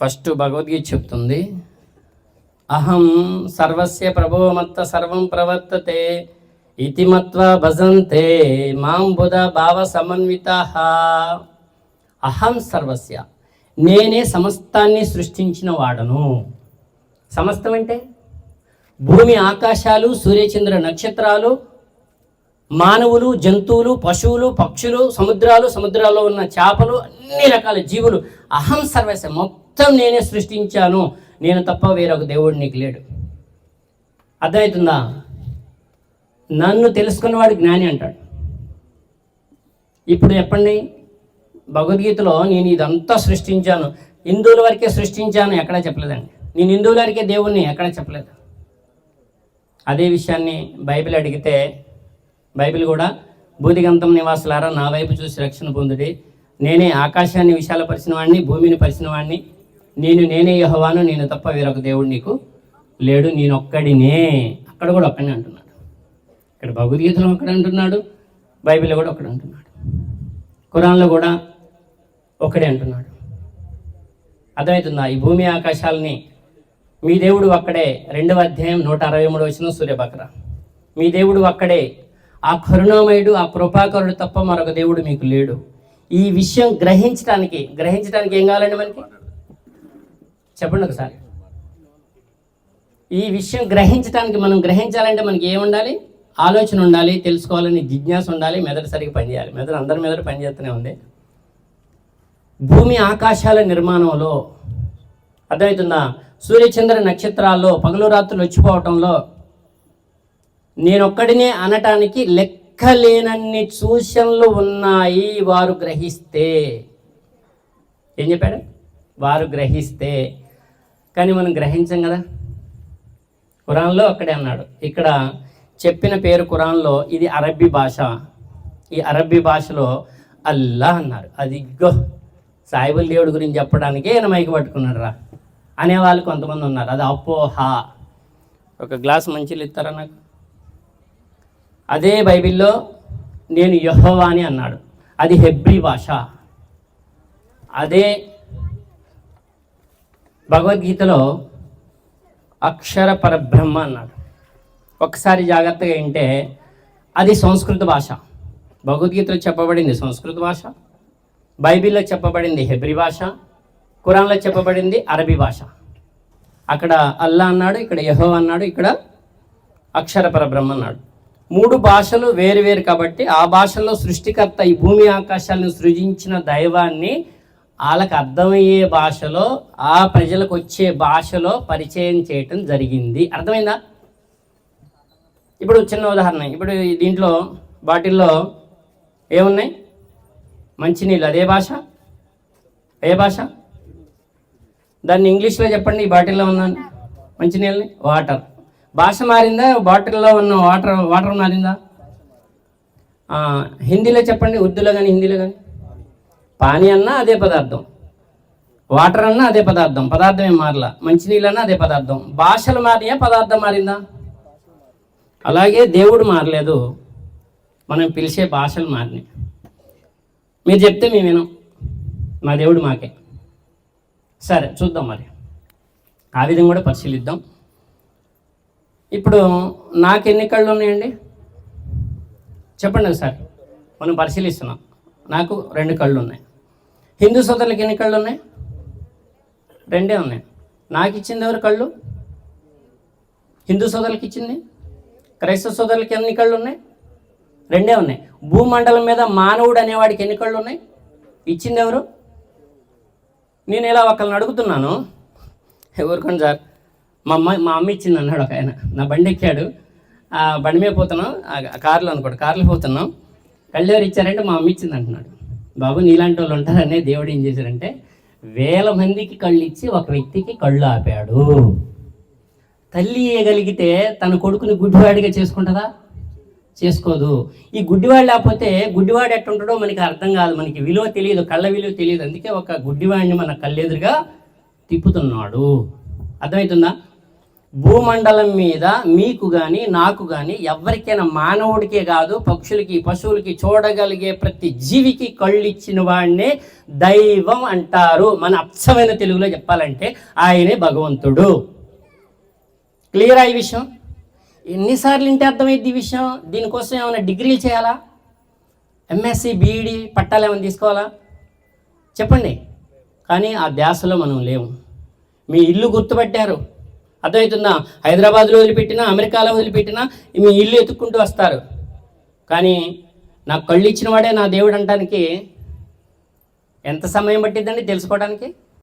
First Bhagavad Gita చెప్తుంది. అహం సర్వస్య ప్రభోమత్త సర్వం ప్రవర్తతే ఇతి మత్వా భజంతే మాం బుధ భావ సమన్విత. అహం సర్వస్య. నేనే సమస్తాన్ని సృష్టించిన వాడను. సమస్తం అంటే? భూమి ఆకాశాలు సూర్యచంద్ర నక్షత్రాలు మానవులు జంతువులు పశువులు పక్షులు సముద్రాలు సముద్రాల్లో ఉన్న చేపలు అన్ని రకాల జీవులు. అహం సర్వస్య. మొత్తం మొత్తం నేనే సృష్టించాను. నేను తప్ప వేరొక దేవుడు నీకు లేడు. అర్థమవుతుందా? నన్ను తెలుసుకున్నవాడు జ్ఞాని అంటాడు. ఇప్పుడు చెప్పండి. భగవద్గీతలో నేను ఇదంతా సృష్టించాను. హిందువుల వరకే సృష్టించాను ఎక్కడా చెప్పలేదండి. నేను హిందువుల వరకే దేవుణ్ణి ఎక్కడా చెప్పలేదు. అదే విషయాన్ని బైబిల్ అడిగితే బైబిల్ కూడా భూతిగంతం నివాసులారా నా వైపు చూసి రక్షణ పొందుడి. నేనే ఆకాశాన్ని విశాలపరిచిన వాడిని భూమిని పరిచిన వాడిని నేను నేనే యహవాను నేను తప్ప వేరొక దేవుడు నీకు లేడు నేను ఒక్కడినే అక్కడ కూడా ఒక్కడినే అంటున్నాడు. ఇక్కడ భగవద్గీతలో ఒక్కడే అంటున్నాడు బైబిల్లో కూడా ఒకడే అంటున్నాడు. కురాన్లో కూడా ఒకడే అంటున్నాడు. అర్థమవుతుందా? ఈ భూమి ఆకాశాలని మీ దేవుడు ఒక్కడే. రెండవ అధ్యాయం నూట అరవై మూడు వచ్చిన సూర్యబక్ర. మీ దేవుడు అక్కడే ఆ కరుణామయుడు ఆ కృపాకరుడు తప్ప మరొక దేవుడు మీకు లేడు. ఈ విషయం గ్రహించడానికి గ్రహించడానికి ఏం కావాలండి మనకి? చెప్పండి ఒకసారి. ఈ విషయం గ్రహించడానికి మనం గ్రహించాలంటే మనకి ఏం ఉండాలి ఆలోచన ఉండాలి తెలుసుకోవాలని జిజ్ఞాస ఉండాలి మెదడు సరిగ్గా పనిచేయాలి. మెదడు అందరి మెదడు పనిచేస్తూనే ఉంది. భూమి ఆకాశాల నిర్మాణంలో అర్థమవుతుందా? సూర్యచంద్ర నక్షత్రాల్లో పగలు రాత్రులు వచ్చిపోవటంలో నేనొక్కడినే అనటానికి లెక్కలేనన్ని సూచనలు ఉన్నాయి వారు గ్రహిస్తే. ఏం చెప్పాడు? వారు గ్రహిస్తే. కానీ మనం గ్రహించం కదా? ఖురాన్లో అక్కడే అన్నాడు. ఇక్కడ చెప్పిన పేరు ఖురాన్లో ఇది అరబ్బీ భాష. ఈ అరబ్బీ భాషలో అల్లా అన్నారు. అది గో సాయిబుల్ దేవుడి గురించి చెప్పడానికే ఈయన మైకి పట్టుకున్నాడు రా అనేవాళ్ళు కొంతమంది ఉన్నారు. అది అపోహ ఒక గ్లాస్ మంచిలు ఇస్తారా నాకు? అదే బైబిల్లో నేను యహోవా అని అన్నాడు. అది హెబ్రి భాష. అదే భగవద్గీతలో అక్షర పరబ్రహ్మ అన్నాడు. ఒకసారి జాగ్రత్తగా వింటే అది సంస్కృత భాష. భగవద్గీతలో చెప్పబడింది సంస్కృత భాష బైబిల్లో చెప్పబడింది హెబ్రి భాష ఖురాన్లో చెప్పబడింది అరబీ భాష. అక్కడ అల్లా అన్నాడు ఇక్కడ యహో అన్నాడు ఇక్కడ అక్షర పరబ్రహ్మ అన్నాడు. మూడు భాషలు వేరు వేరు కాబట్టి ఆ భాషల్లో సృష్టికర్త ఈ భూమి ఆకాశాలను సృజించిన దైవాన్ని వాళ్ళకి అర్థమయ్యే భాషలో ఆ ప్రజలకు వచ్చే భాషలో పరిచయం చేయటం జరిగింది. అర్థమైందా? ఇప్పుడు చిన్న ఉదాహరణ. ఇప్పుడు దీంట్లో బాటిల్లో ఏమున్నాయి? మంచినీళ్ళు. అదే భాష? ఏ భాష? దాన్ని ఇంగ్లీష్లో చెప్పండి ఈ బాటిల్లో ఉన్నాను మంచినీళ్ళని. వాటర్. భాష మారిందా? బాటిల్లో ఉన్న వాటర్ వాటర్ మారిందా? హిందీలో చెప్పండి ఉర్దూలో కానీ హిందీలో కానీ పానీ అన్నా అదే పదార్థం. వాటర్ అన్నా అదే పదార్థం. పదార్థం ఏం మారలా? మంచినీళ్ళు అన్నా అదే పదార్థం. భాషలు మారినా పదార్థం మారిందా? అలాగే దేవుడు మారలేదు. మనం పిలిచే భాషలు మారినాయి. మీరు చెప్తే మేము వినం. మా దేవుడు మాకే. సరే చూద్దాం మరి. ఆ విధంగా కూడా పరిశీలిద్దాం. ఇప్పుడు నాకు ఎన్ని కళ్ళు ఉన్నాయండి? చెప్పండి ఒకసారి. మనం పరిశీలిస్తున్నాం. నాకు రెండు కళ్ళు ఉన్నాయి హిందూ సోదరులకి ఎన్ని కళ్ళు ఉన్నాయి రెండే ఉన్నాయి. నాకు ఇచ్చింది ఎవరు కళ్ళు? హిందూ సోదరులకి ఇచ్చింది? క్రైస్తవ సోదరులకి ఎన్ని కళ్ళు ఉన్నాయి రెండే ఉన్నాయి. భూమండలం మీద మానవుడు అనేవాడికి ఎన్ని కళ్ళు ఉన్నాయి ఇచ్చింది ఎవరు? నేను ఇలా ఒకళ్ళని అడుగుతున్నాను. ఎవరికొని సార్? మా అమ్మ మా అమ్మ ఇచ్చింది అన్నాడు ఒక ఆయన. నా బండి ఎక్కాడు. బండి మీద పోతున్నాం. కార్లో అనుకోండి. కార్లో పోతున్నాం. కళ్ళెవరు ఇచ్చారంటే మా అమ్మ ఇచ్చింది అంటున్నాడు. బాబు నీలాంటి వాళ్ళు ఉంటారనే దేవుడు ఏం చేశారంటే వేల మందికి కళ్ళు ఇచ్చి ఒక వ్యక్తికి కళ్ళు ఆపాడు. తల్లి ఇయ్యగలిగితే తన కొడుకుని గుడ్డివాడిగా చేసుకుంటుందా? చేసుకోదు. ఈ గుడ్డివాడు లేకపోతే గుడ్డివాడు ఎట్టుంటాడో మనకి అర్థం కాదు మనకి విలువ తెలియదు కళ్ళ విలువ తెలియదు. అందుకే ఒక గుడ్డివాడిని మన కళ్ళెదురుగా తిప్పుతున్నాడు. అర్థమవుతుందా? భూమండలం మీద మీకు కానీ నాకు కానీ ఎవరికైనా మానవుడికే కాదు పక్షులకి పశువులకి చూడగలిగే ప్రతి జీవికి కళ్ళు ఇచ్చిన వాడినే దైవం అంటారు. మన అచ్చమైన తెలుగులో చెప్పాలంటే ఆయనే భగవంతుడు. క్లియర్ ఈ విషయం? ఎన్నిసార్లు ఇంటే అర్థమైంది ఈ విషయం? దీనికోసం ఏమైనా డిగ్రీలు చేయాలా? ఎంఎస్సి బీఈడి పట్టాలు ఏమైనా తీసుకోవాలా? చెప్పండి. కానీ ఆ ధ్యాసలో మనం లేవు మీ ఇల్లు గుర్తుపట్టారు. అర్థమవుతుందా? హైదరాబాద్లో వదిలిపెట్టినా అమెరికాలో వదిలిపెట్టినా మీ ఇల్లు ఎత్తుక్కుంటూ వస్తారు. కానీ నాకు కళ్ళు ఇచ్చిన వాడే నా దేవుడు అంటానికి ఎంత సమయం పట్టిద్దండి తెలుసుకోవడానికి